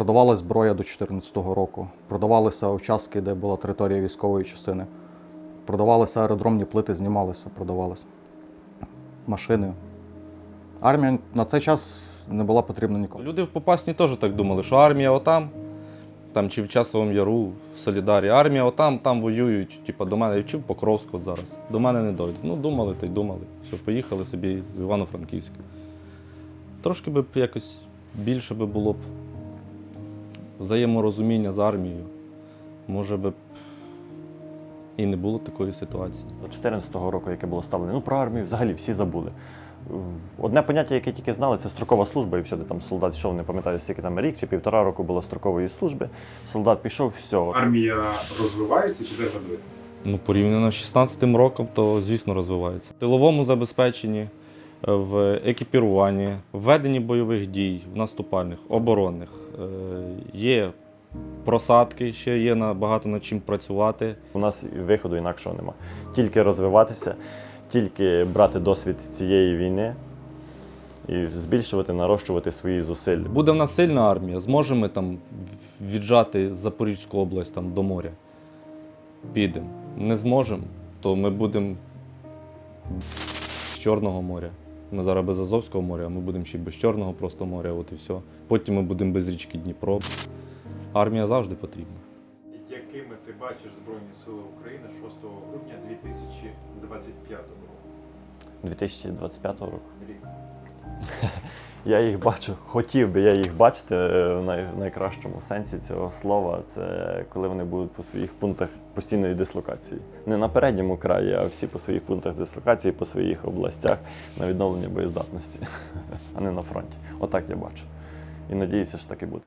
Продавалась зброя до 2014 року. Продавалися участки, де була територія військової частини. Продавалися аеродромні плити, знімалися, продавалися. Машини. Армія на цей час не була потрібна нікому. Люди в Попасні теж так думали, що армія отам, там чи в Часовому Яру, в Солідарі. Армія отам, там воюють, типу, до мене, чи в Покровську зараз. До мене не дойдуть. Ну, думали та й думали. Що поїхали собі в Івано-Франківськ. Трошки би якось більше би було б взаєморозуміння з армією. Може би б і не було такої ситуації. До 14-го року, яке було ставлено, ну про армію взагалі всі забули. Одне поняття, яке тільки знали, це строкова служба, і все, де там солдат йшов, не пам'ятаю, скільки там рік чи півтора року було строкової служби. Солдат пішов, все. Армія розвивається чи деградує? Ну, порівняно з 16-м роком, то звісно розвивається. В тиловому забезпеченні, е, в екіпіруванні, в веденні бойових дій, в наступальних, оборонних. Є просадки, ще є багато над чим працювати. У нас виходу інакшого нема. Тільки розвиватися, тільки брати досвід цієї війни і збільшувати, нарощувати свої зусилля. Буде в нас сильна армія, зможемо ми там віджати Запорізьку область там, до моря. Підемо. Не зможемо, то ми будемо з Чорного моря. Ми зараз без Азовського моря, а ми будемо ще й без Чорного просто моря, от і все. Потім ми будемо без річки Дніпро. Армія завжди потрібна. Якими ти бачиш Збройні Сили України 6 грудня 2025 року? 2025 року. Рік. Я їх бачу, хотів би я їх бачити е, в най- в найкращому сенсі цього слова. Це коли вони будуть по своїх пунктах постійної дислокації. Не на передньому краї, а всі по своїх пунктах дислокації, по своїх областях на відновлення боєздатності, а не на фронті. Отак я бачу. І надіюся, що так і буде.